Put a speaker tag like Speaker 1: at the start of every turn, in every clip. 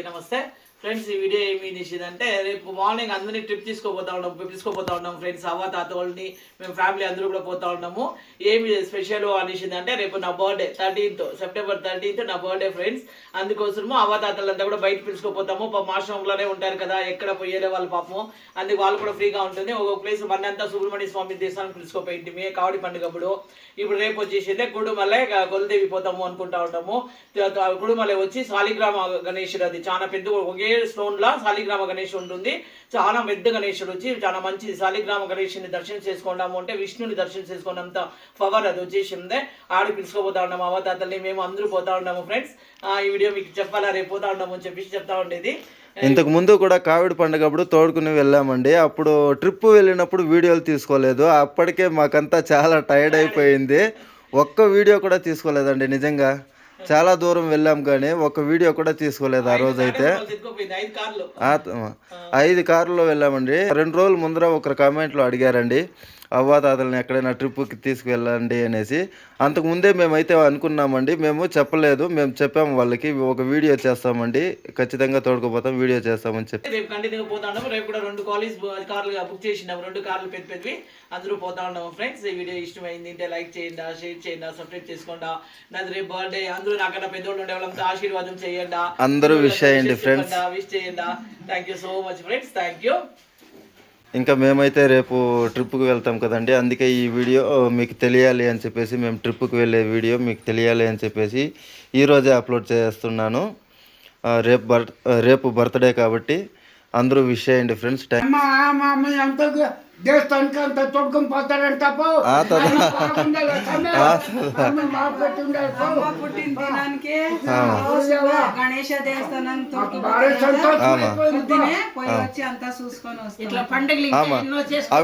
Speaker 1: నమస్తే. ఫ్రెండ్స్ ఈ వీడియో ఏమి తీసిందంటే రేపు మార్నింగ్ అందరినీ ట్రిప్ తీసుకోపోతా ఉన్నాం తీసుకోపోతా ఉన్నాం ఫ్రెండ్స్ అవ్వ తాత వాళ్ళని మేము ఫ్యామిలీ అందరూ కూడా పోతా ఉన్నాము. ఏమి స్పెషల్ అనేసిందంటే రేపు నా బర్త్డే థర్టీన్త్ సెప్టెంబర్ థర్టీన్త్ నా బర్త్డే ఫ్రెండ్స్ అందుకోసము అవ్వ తాతలంతా కూడా బయట పిలుచుకోపోతాము. మాస్టర్లోనే ఉంటారు కదా ఎక్కడ పోయేలే వాళ్ళ పాపము అందుకు వాళ్ళు కూడా ఫ్రీగా ఉంటుంది. ఒక ప్లేస్ మనంతా సుబ్రహ్మణ్య స్వామి దేశానికి పిలుచుకోపోయింది మే కావడి పండుగప్పుడు. ఇప్పుడు రేపు వచ్చేసి గుడుమలై కొలదేవి పోతాము అనుకుంటా ఉంటాము. త- గుడుమలై వచ్చి శాలిగ్రామ గణేశుడు అది. చాలా పెద్ద ఒకే స్టోన్ శాలిగ్రామ గణేష్ ఉంటుంది. చాలా పెద్ద గణేశుడు వచ్చి చాలా మంచి శాలిగ్రామ గణేషుని దర్శనం చేసుకుంటాము అంటే విష్ణుని దర్శనం చేసుకోవడంత పవర్ అది వచ్చేసిందే ఆడి పిలుచుకోపోతా ఉన్నాము అవతాతల్ని మేము అందరూ పోతా ఉన్నాము ఫ్రెండ్స్. ఈ వీడియో మీకు చెప్పాలా రేపు పోతా ఉన్నాము అని చెప్పేసి చెప్తా ఉండేది.
Speaker 2: ఇంతకు ముందు కూడా కావిడి పండుగ అప్పుడు తోడుకుని వెళ్ళామండి. అప్పుడు ట్రిప్ వెళ్ళినప్పుడు వీడియోలు తీసుకోలేదు. అప్పటికే మాకంతా చాలా టైర్డ్ అయిపోయింది. ఒక్క వీడియో కూడా తీసుకోలేదండి నిజంగా. చాలా దూరం వెళ్ళాం కానీ ఒక్క వీడియో కూడా తీసుకోలేదు ఆ రోజు అయితే
Speaker 1: ఐదు కార్లో.
Speaker 2: వెళ్ళామండి. రెండు రోజుల ముందర ఒకరు కామెంట్లో అడిగారండి. అవ్వా తాతల్ని ఎక్కడైనా ట్రిప్కి తీసుకువెళ్ళండి అనేసి అంతకు ముందే మేమైతే అనుకున్నామండి. మేము చెప్పలేదు. మేము చెప్పాము వాళ్ళకి ఒక వీడియో చేస్తామండి. ఖచ్చితంగా తోడుకుపోతాం వీడియో చేస్తామని చెప్పి.
Speaker 1: రేపు కంటిన్యూగా పోతా రేపు కూడా రెండు కాలేజ్ కార్లు బుక్ చేసినాము రెండు కార్లు పెద్ద పెద్దవి. అందరూ పోతా ఉన్నాము ఫ్రెండ్స్. ఈ వీడియో ఇష్టమైంది అంటే లైక్ చేయండి షేర్ చేయండి సబ్స్క్రైబ్ చేసుకోండి. నాది రేపు బర్త్డే. అందరూ నాకన్నా పెద్దోళ్ళు ఉండే వాళ్ళంతా ఆశీర్వాదం చేయండి.
Speaker 2: అందరూ wish చేయండి friends.
Speaker 1: విష్ చేయండి. Thank you so much friends thank you
Speaker 2: ఇంకా మేమైతే రేపు ట్రిప్కి వెళ్తాం కదండి. అందుకే ఈ వీడియో మీకు తెలియాలి అని చెప్పేసి మేము ట్రిప్కి వెళ్ళే వీడియో మీకు తెలియాలి అని చెప్పేసి ఈరోజే అప్లోడ్ చేస్తున్నాను. రేపు బర్త్ రేపు బర్త్డే కాబట్టి అందరూ విష్ చేయండి ఫ్రెండ్స్ థ్యాంక్
Speaker 3: అమ్మ అమ్మ అమ్మ ఎంత దేవస్థానికి అంత తొడుకొని
Speaker 2: ఆ?
Speaker 4: గణేష దేవస్థానం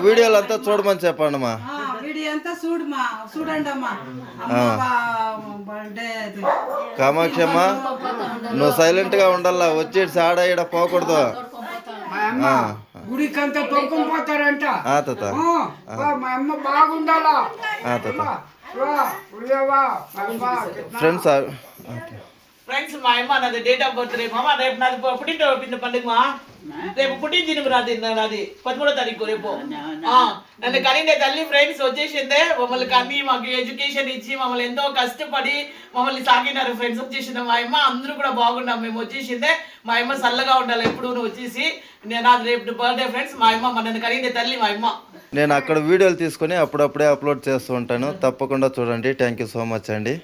Speaker 2: వీడియోలు అంతా చూడమని చెప్పండి మా.
Speaker 4: ఆ, వీడియో అంతా చూడమా చూడండి అమ్మా.
Speaker 2: కామాక్షమ్మ నువ్వు సైలెంట్గా ఉండాలా వచ్చి ఆడ ఈడ పోకూడదు.
Speaker 3: మా అమ్మ గుడికి అంత తొడుకొని పోతారంట.
Speaker 2: ఆ తాత.
Speaker 3: ఆ, వా, మా అమ్మ బాగుండాలా?
Speaker 2: ఆ తాత.
Speaker 3: వా, ఉయ్యవా, మా అమ్మ,
Speaker 2: ఫ్రెండ్స్
Speaker 1: ఫ్రెండ్స్ మా అమ్మ నాది డేట్ ఆఫ్ బర్త్ రేపు. అమ్మ రేపు నాది పుట్టిన పిన్న పండుగ మా. రేపు పుట్టిన దినం రాది నాది పదమూడో తారీఖు రేపు నన్ను కనిండే తల్లి ఫ్రెండ్స్ వచ్చేసిందే మమ్మల్ని కని మాకు ఎడ్యుకేషన్ ఇచ్చి మమ్మల్ని ఎంతో కష్టపడి మమ్మల్ని సాగినారు ఫ్రెండ్స్ వచ్చేసిందే మా అమ్మ అందరూ కూడా బాగున్నాం మేము వచ్చేసిందే మా అమ్మ చల్లగా ఉండాలి ఎప్పుడు నువ్వు వచ్చేసి నేను నాది రేపు బర్త్డే ఫ్రెండ్స్ మా అమ్మ మా నన్ను కనిండే తల్లి మా అమ్మ
Speaker 2: నేను అక్కడ వీడియోలు తీసుకొని అప్పుడప్పుడే అప్లోడ్ చేస్తూ ఉంటాను. తప్పకుండా చూడండి. థ్యాంక్ యూ సో మచ్ అండి